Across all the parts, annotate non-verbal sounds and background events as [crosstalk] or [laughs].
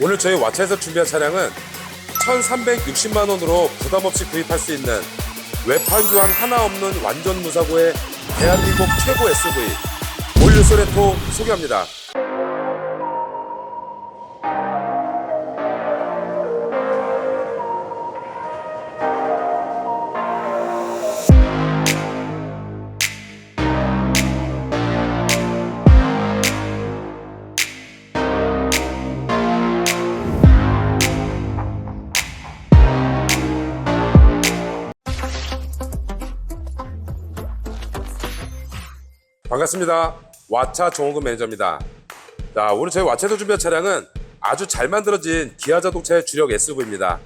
오늘 저희 와차에서 준비한 차량은 1,360만 원으로 부담 없이 구입할 수 있는 외판 교환 하나 없는 완전 무사고의 대한민국 최고 SUV 올류 소렌토 소개합니다. 반갑습니다. 와차 정호근 매니저입니다. 자, 오늘 저희 와차에서 준비한 차량은 아주 잘 만들어진 기아 자동차의 주력 SUV입니다.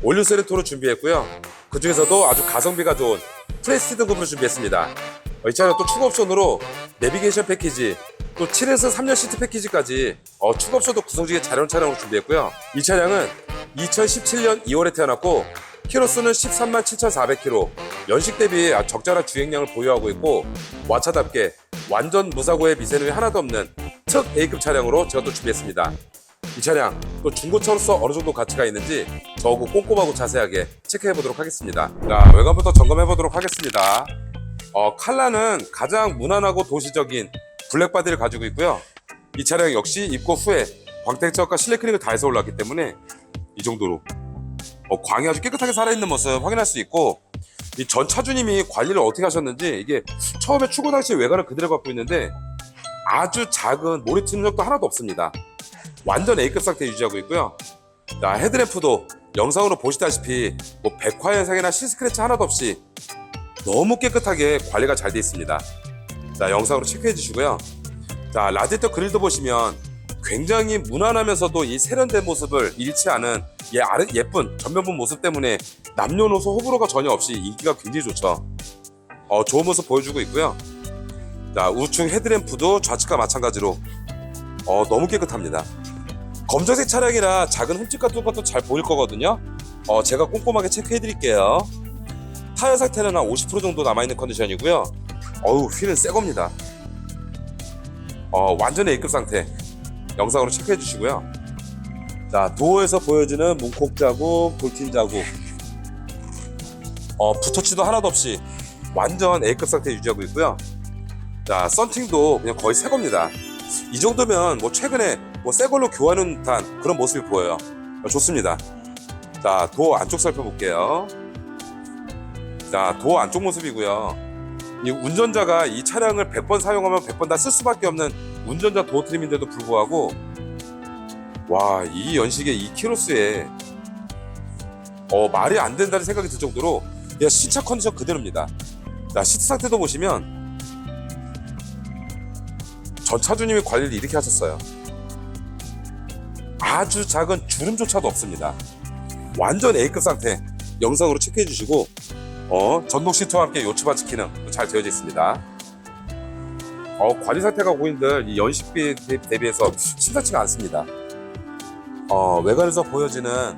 올류 세레토로 준비했고요. 그 중에서도 아주 가성비가 좋은 프레스 등급으로 준비했습니다. 어, 이 차량 또 추가 옵션으로 내비게이션 패키지, 또 7에서 3년 시트 패키지까지 어, 추가 구성지게 잘 해놓은 차량으로 준비했고요. 이 차량은 2017년 2월에 태어났고 키로수는 13만 7,400km, 연식 대비 적절한 주행량을 보유하고 있고 와차답게 완전 무사고의 미세누이 하나도 없는 특 A급 차량으로 제가 또 준비했습니다. 이 차량 또 중고차로서 어느 정도 가치가 있는지 저하고 꼼꼼하고 자세하게 체크해 보도록 하겠습니다. 자, 외관부터 점검해 보도록 하겠습니다. 어, 칼라는 가장 무난하고 도시적인 블랙 바디를 가지고 있고요. 이 차량 역시 입고 후에 광택적과 실내 클링을 다 해서 올랐기 때문에 이 정도로 어, 광이 아주 깨끗하게 살아있는 모습 확인할 수 있고 이 전 차주님이 관리를 어떻게 하셨는지 이게 처음에 출고 당시 외관을 그대로 갖고 있는데 아주 작은 모니터 흔적도 하나도 없습니다. 완전 A급 상태 유지하고 있고요. 자, 헤드램프도 영상으로 보시다시피 뭐 백화 현상이나 시스크래치 하나도 없이 너무 깨끗하게 관리가 잘 돼 있습니다. 자, 영상으로 체크해 주시고요. 자, 라디에이터 그릴도 보시면 굉장히 무난하면서도 이 세련된 모습을 잃지 않은 예, 예쁜 전면부 모습 때문에 남녀노소 호불호가 전혀 없이 인기가 굉장히 좋죠. 어, 좋은 모습 보여주고 있고요. 자, 우측 헤드램프도 좌측과 마찬가지로 어, 너무 깨끗합니다. 검정색 차량이라 작은 흠집 같은 것도 잘 보일 거거든요. 어, 제가 꼼꼼하게 체크해 드릴게요. 타이어 상태는 한 50% 정도 남아있는 컨디션이고요. 어우, 휠은 새 겁니다. 어, 완전 A급 상태. 영상으로 체크해 주시고요. 자, 도어에서 보여지는 문콕 자국, 볼틴 자국. 어, 붓터치도 하나도 없이 완전 A급 상태 유지하고 있고요. 자, 썬팅도 그냥 거의 새 겁니다. 이 정도면 뭐 최근에 뭐 새 걸로 교환한 듯한 그런 모습이 보여요. 어, 좋습니다. 자, 도어 안쪽 살펴볼게요. 자, 도어 안쪽 모습이고요. 이 운전자가 이 차량을 100번 사용하면 100번 다 쓸 수밖에 없는 운전자 도어 트림인데도 불구하고 와, 이 연식의 이 키로수에 어, 말이 안 된다는 생각이 들 정도로 그냥 시차 컨디션 그대로입니다. 자, 시트 상태도 보시면 전 차주님이 관리를 이렇게 하셨어요. 아주 작은 주름조차도 없습니다. 완전 A급 상태 영상으로 체크해 주시고 어, 전동 시트와 함께 요추 반치 기능 잘 되어져 있습니다. 어, 관리 상태가 고인들 이 연식비 대- 대비해서 심상치가 않습니다. 어, 외관에서 보여지는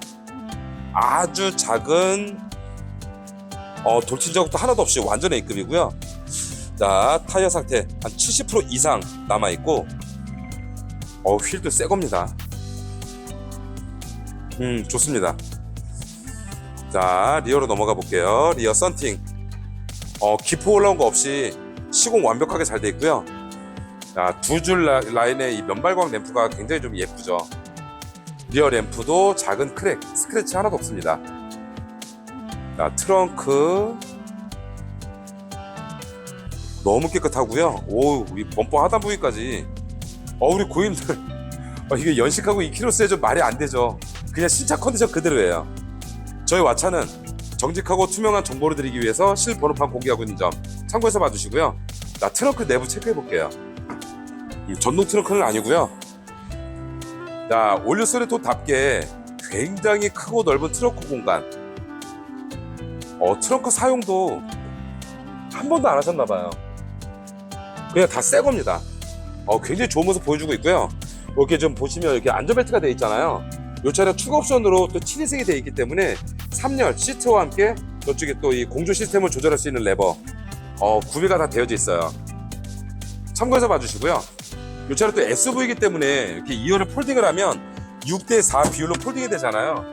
아주 작은 어, 돌진 자국도 하나도 없이 완전 A급이고요. 자, 타이어 상태 한 70% 이상 남아 있고, 어, 휠도 새 겁니다. 음, 좋습니다. 자, 리어로 넘어가 볼게요. 리어 썬팅. 어, 기포 올라온 거 없이 시공 완벽하게 잘 돼 있고요. 자, 두 줄 라인의 이 면발광 램프가 굉장히 좀 예쁘죠. 리어 램프도 작은 크랙, 스크래치 하나도 없습니다. 자, 트렁크. 너무 깨끗하고요. 오, 이 범퍼 하단 부위까지. 어, 우리 고인들. [laughs] 어, 이게 연식하고 2kg에 좀 말이 안 되죠. 그냥 신차 컨디션 그대로예요. 저희 와차는 정직하고 투명한 정보를 드리기 위해서 실번호판 공개하고 있는 점 참고해서 봐주시고요. 나 트렁크 내부 체크해 볼게요. 음, 전동 트렁크는 아니고요. 자, 올류 소리토답게 굉장히 크고 넓은 트렁크 공간. 어, 트렁크 사용도 한 번도 안 하셨나 봐요. 그냥 다 새 겁니다. 어, 굉장히 좋은 모습 보여주고 있고요. 이렇게 좀 보시면 이렇게 안전벨트가 되어 있잖아요. 이 차량 추가 옵션으로 또 친이색이 되어 있기 때문에 3열 시트와 함께 저쪽에 또 이 공조 시스템을 조절할 수 있는 레버 어, 구비가 다 되어져 있어요. 참고해서 봐주시고요. 이 차량 또 SUV이기 때문에 이렇게 2열을 폴딩을 하면 6대 4 비율로 폴딩이 되잖아요.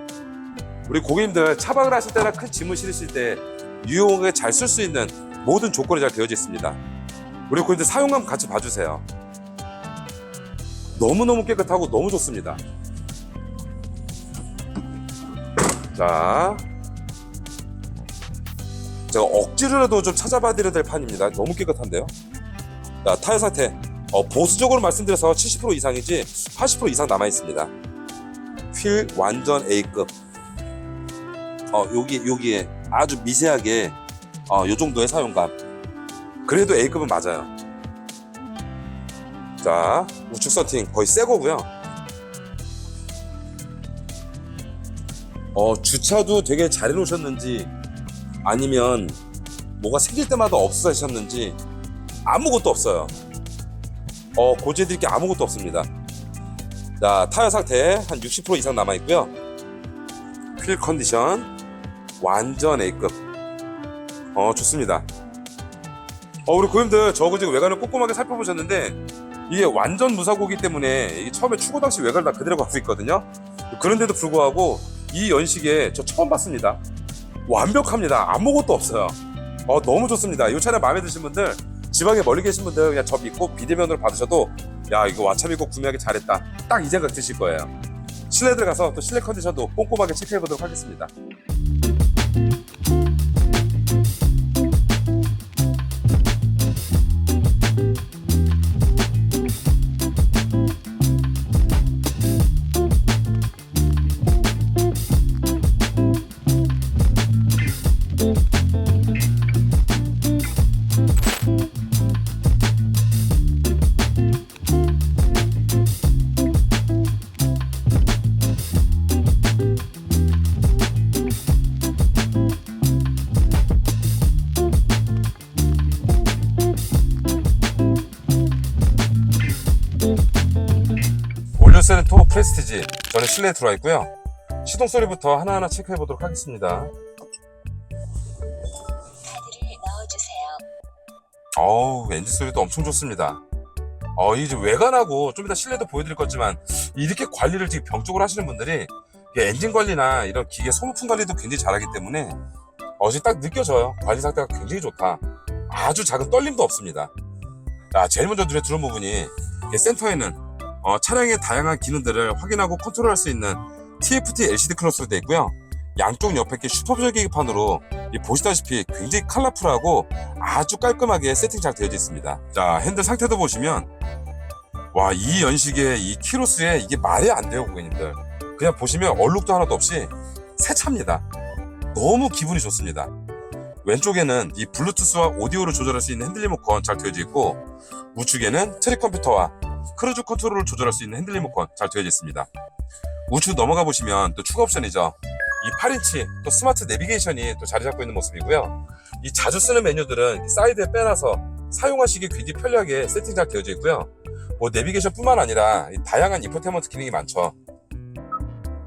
우리 고객님들 차박을 하실 때나 큰 짐을 실으실 때 유용하게 잘 쓸 수 있는 모든 조건이 잘 되어져 있습니다. 우리 고객님들 사용감 같이 봐주세요. 너무너무 깨끗하고 너무 좋습니다. 자, 제가 억지로라도 좀 찾아봐 드려야 될 판입니다. 너무 깨끗한데요. 자, 타일 상태. 어, 보수적으로 말씀드려서 70% 이상이지 80% 이상 남아 있습니다. 휠 완전 A급. 어, 여기 여기에 아주 미세하게 어, 요 정도의 사용감. 그래도 A급은 맞아요. 자, 우측 서팅 거의 새 거고요. 어, 주차도 되게 잘 해놓으셨는지 아니면 뭐가 생길 때마다 없으셨는지 아무것도 없어요. 어, 고지해드릴 게 아무것도 없습니다. 자, 타이어 상태 한 60% 이상 남아 있고요. 휠 컨디션 완전 A급. 어, 좋습니다. 어, 우리 고객님들 저거 지금 외관을 꼼꼼하게 살펴보셨는데 이게 완전 무사고기 때문에 이게 처음에 출고 당시 외관을 다 그대로 갖고 있거든요. 그런데도 불구하고 이 연식에 저 처음 봤습니다. 완벽합니다. 아무것도 없어요. 어, 너무 좋습니다. 이 차량 마음에 드신 분들 지방에 멀리 계신 분들 그냥 저 믿고 비대면으로 받으셔도 야 이거 와차 믿고 구매하기 잘했다. 딱 이 생각 드실 거예요. 실내 들어가서 또 실내 컨디션도 꼼꼼하게 체크해 보도록 하겠습니다. 올류세는 토 프레스티지 저는 실내에 들어와 있고요. 시동 소리부터 하나하나 체크해 보도록 하겠습니다. 어우 엔진 소리도 엄청 좋습니다. 어 이제 외관하고 좀 이따 실내도 보여드릴 거지만 이렇게 관리를 지금 병적으로 하시는 분들이 엔진 관리나 이런 기계 소모품 관리도 굉장히 잘하기 때문에 어제 딱 느껴져요. 관리 상태가 굉장히 좋다. 아주 작은 떨림도 없습니다. 자 제일 먼저 눈에 들어온 부분이 센터에는 어, 차량의 다양한 기능들을 확인하고 컨트롤할 수 있는 TFT LCD 클러스로 되어 있고요. 양쪽 옆에 이렇게 슈퍼뷰저 계기판으로 이 보시다시피 굉장히 컬러풀하고 아주 깔끔하게 세팅 잘 되어져 있습니다. 자, 핸들 상태도 보시면 와, 이 연식에 이 키로수에 이게 말이 안 돼요, 고객님들. 그냥 보시면 얼룩도 하나도 없이 새 차입니다. 너무 기분이 좋습니다. 왼쪽에는 이 블루투스와 오디오를 조절할 수 있는 핸들 리모컨 잘 되어져 있고 우측에는 트랙 컴퓨터와 크루즈 컨트롤을 조절할 수 있는 핸들 리모컨 잘 되어져 있습니다. 우측 넘어가 보시면 또 추가 옵션이죠. 이 8인치 또 스마트 내비게이션이 또 자리 잡고 있는 모습이고요. 이 자주 쓰는 메뉴들은 사이드에 빼놔서 사용하시기 굉장히 편리하게 세팅 잘 되어져 있고요. 뭐 내비게이션뿐만 아니라 이 다양한 인포테인먼트 기능이 많죠.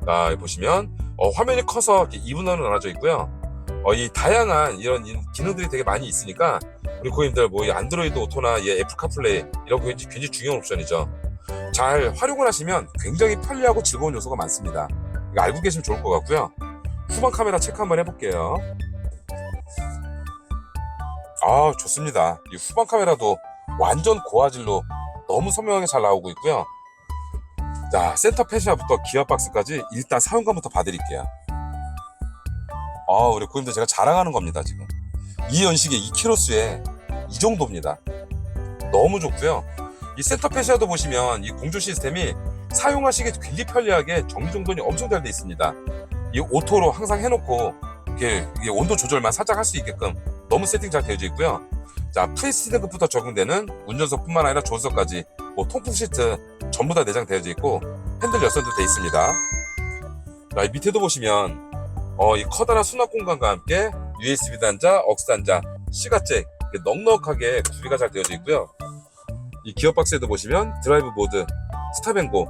자, 여기 보시면 어, 화면이 커서 이렇게 2분할로 나눠져 있고요. 어, 이 다양한 이런 이 기능들이 되게 많이 있으니까 우리 고객님들 뭐 이 안드로이드 오토나 이 애플 카플레이 이런 거 굉장히, 중요한 옵션이죠. 잘 활용을 하시면 굉장히 편리하고 즐거운 요소가 많습니다. 알고 계시면 좋을 것 같고요. 후방 카메라 체크 한번 해볼게요. 아 좋습니다. 이 후방 카메라도 완전 고화질로 너무 선명하게 잘 나오고 있고요. 자 센터 패시아부터 기어 박스까지 일단 사용감부터 봐드릴게요. 아 우리 고객님들 제가 자랑하는 겁니다 지금. 이 연식에 2kg수에 이 정도입니다. 너무 좋고요. 이 센터 패시아도 보시면 이 공조 시스템이 사용하시기 굉장히 편리하게 정리정돈이 엄청 잘 돼 있습니다. 이 오토로 항상 해놓고 이렇게 온도 조절만 살짝 할 수 있게끔 너무 세팅 잘 되어져 있고요. 자 프레스티 등급부터 적용되는 운전석뿐만 아니라 조수석까지 뭐 통풍 시트 전부 다 내장되어져 있고 핸들 열선도 돼 있습니다. 자, 이 밑에도 보시면 어, 이 커다란 수납 공간과 함께 USB 단자, 억스 단자, 시가잭 넉넉하게 구비가 잘 되어져 있고요. 이 기어박스에도 보시면 드라이브 스탑앤고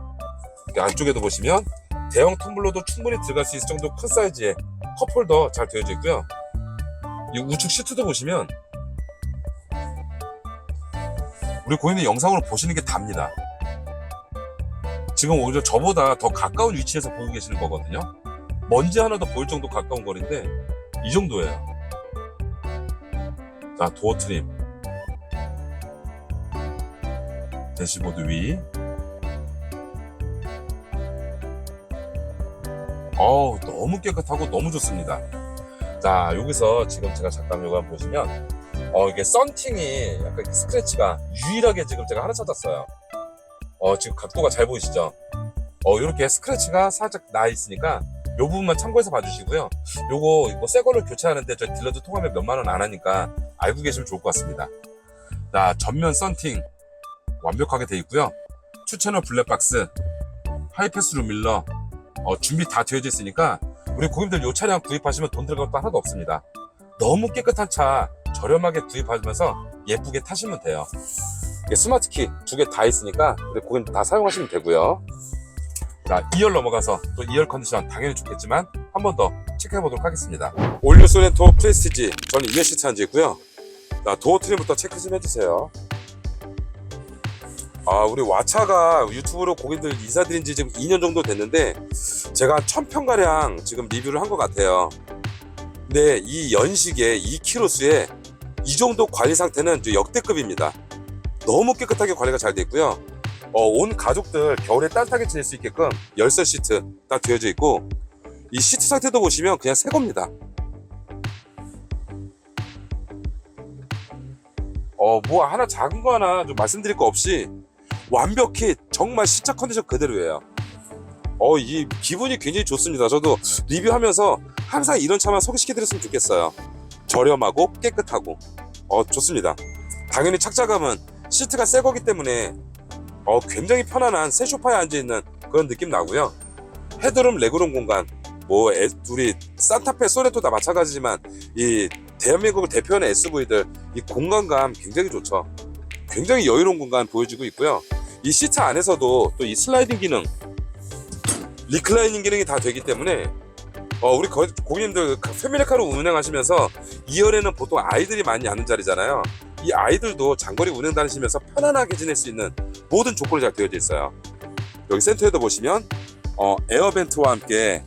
이렇게 안쪽에도 보시면 대형 텀블러도 충분히 들어갈 수 있을 정도 큰 사이즈의 컵홀더 잘 되어져 있고요. 이 우측 시트도 보시면 우리 고객님 영상으로 보시는 게 답니다. 지금 오히려 저보다 더 가까운 위치에서 보고 계시는 거거든요. 먼지 하나도 보일 정도 가까운 거리인데 이 정도예요. 자, 도어 트림. 대시보드 위. 어우, 너무 깨끗하고 너무 좋습니다. 자, 여기서 지금 제가 잠깐 요거 한번 보시면, 어, 이게 썬팅이 약간 스크래치가 유일하게 지금 제가 하나 찾았어요. 어, 지금 각도가 잘 보이시죠? 어, 이렇게 스크래치가 살짝 나 있으니까 요 부분만 참고해서 봐주시고요. 요거, 이거 새 거를 교체하는데 저희 딜러도 통하면 몇만 원 안 하니까 알고 계시면 좋을 것 같습니다. 자, 전면 썬팅 완벽하게 돼 있고요. 투채널 블랙박스, 하이패스 룸밀러, 어, 준비 다 되어져 있으니까 우리 고객님들 이 차량 구입하시면 돈 들어갈 것도 하나도 없습니다. 너무 깨끗한 차 저렴하게 구입하면서 예쁘게 타시면 돼요. 스마트키 두 개 다 있으니까 우리 고객님 다 사용하시면 되고요. 자, 2열 넘어가서 또 2열 컨디션 당연히 좋겠지만 한 번 더 체크해 보도록 하겠습니다. 올류 소렌토 프레스티지 저는 USC 차인지고요. 자, 도어 트림부터 체크 좀 해주세요. 아, 우리 와차가 유튜브로 고객들 인사드린 지 지금 2년 정도 됐는데 제가 1000평가량 지금 리뷰를 한 것 같아요. 근데 이 연식에 2kg수에 이 정도 관리 상태는 역대급입니다. 너무 깨끗하게 관리가 잘돼 있고요. 어, 온 가족들 겨울에 따뜻하게 지낼 수 있게끔 열선 시트 딱 되어져 있고 이 시트 상태도 보시면 그냥 새 겁니다. 어, 뭐 하나 작은 거 하나 좀 말씀드릴 거 없이 완벽히 정말 시차 컨디션 그대로예요. 어, 이 기분이 굉장히 좋습니다. 저도 리뷰하면서 항상 이런 차만 소개시켜드렸으면 좋겠어요. 저렴하고 깨끗하고 어 좋습니다. 당연히 착자감은 시트가 새 거기 때문에 어 굉장히 편안한 새 소파에 앉아 있는 그런 느낌 나고요. 헤드룸 레그룸 공간 뭐 에- 우리 산타페 소네토 다 마찬가지지만 이 대한민국을 대표하는 SUV들 이 공간감 굉장히 좋죠. 굉장히 여유로운 공간 보여주고 있고요. 이 시트 안에서도 또 이 슬라이딩 기능, 리클라이닝 기능이 다 되기 때문에 어, 우리 거- 고객님들 그 패밀리카로 운행하시면서 2열에는 보통 아이들이 많이 앉는 자리잖아요. 이 아이들도 장거리 운행 다니시면서 편안하게 지낼 수 있는 모든 조건이 잘 되어져 있어요. 여기 센터에도 보시면 어, 에어벤트와 함께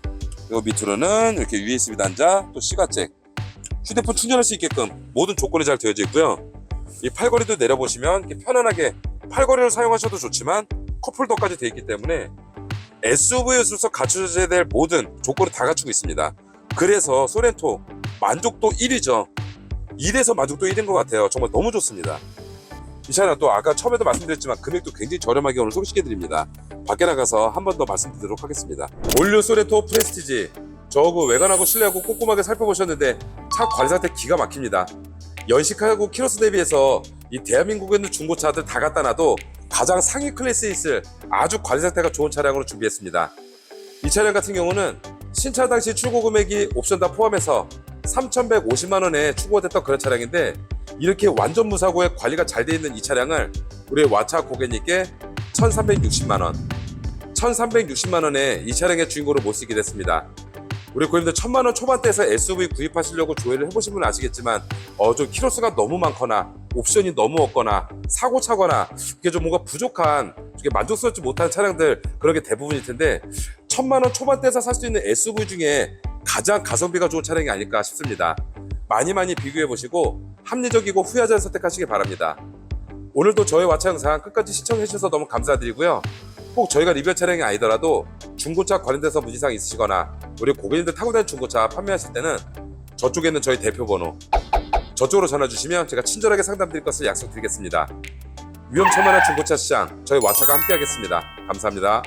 요 밑으로는 이렇게 USB 단자 또 시가잭 휴대폰 충전할 수 있게끔 모든 조건이 잘 되어져 있고요. 이 팔걸이도 내려보시면 편안하게 팔걸이를 사용하셔도 좋지만 컵홀더까지 되어 있기 때문에 SUV에서 갖춰져야 될 모든 조건을 다 갖추고 있습니다. 그래서 소렌토 만족도 1위죠. 1에서 만족도 1인 것 같아요. 정말 너무 좋습니다. 이 차량 또 아까 처음에도 말씀드렸지만 금액도 굉장히 저렴하게 오늘 소개시켜드립니다. 밖에 나가서 한 번 더 말씀드리도록 하겠습니다. 올류 소렌토 프레스티지 저거 외관하고 실내하고 꼼꼼하게 살펴보셨는데 차 관리 상태 기가 막힙니다. 연식하고 키로수 대비해서 이 대한민국에 있는 중고차들 다 갖다 놔도 가장 상위 클래스에 있을 아주 관리 상태가 좋은 차량으로 준비했습니다. 이 차량 같은 경우는 신차 당시 출고 금액이 옵션 다 포함해서 3,150만 원에 출고가 됐던 그런 차량인데 이렇게 완전 무사고에 관리가 잘 돼 있는 이 차량을 우리 와차 고객님께 1,360만 원, 1,360만 원에 이 차량의 주인공으로 모시게 됐습니다. 우리 고객님들 천만 원 초반대에서 SUV 구입하시려고 조회를 해보신 분은 아시겠지만 어 좀 키로수가 너무 많거나 옵션이 너무 없거나 사고 차거나 이게 좀 뭔가 부족한 이게 만족스럽지 못한 차량들 그런 게 대부분일 텐데 천만 원 초반대에서 살 수 있는 SUV 중에 가장 가성비가 좋은 차량이 아닐까 싶습니다. 많이 많이 비교해 보시고 합리적이고 후회하지 않은 선택하시기 바랍니다. 오늘도 저의 와차 영상 끝까지 시청해 주셔서 너무 감사드리고요. 꼭 저희가 리뷰 차량이 아니더라도 중고차 관련돼서 문의사항 있으시거나 우리 고객님들 타고 다니는 중고차 판매하실 때는 저쪽에 있는 저희 대표 번호 저쪽으로 전화 주시면 제가 친절하게 상담 드릴 것을 약속드리겠습니다. 위험천만한 중고차 시장 저희 와차가 함께하겠습니다. 감사합니다.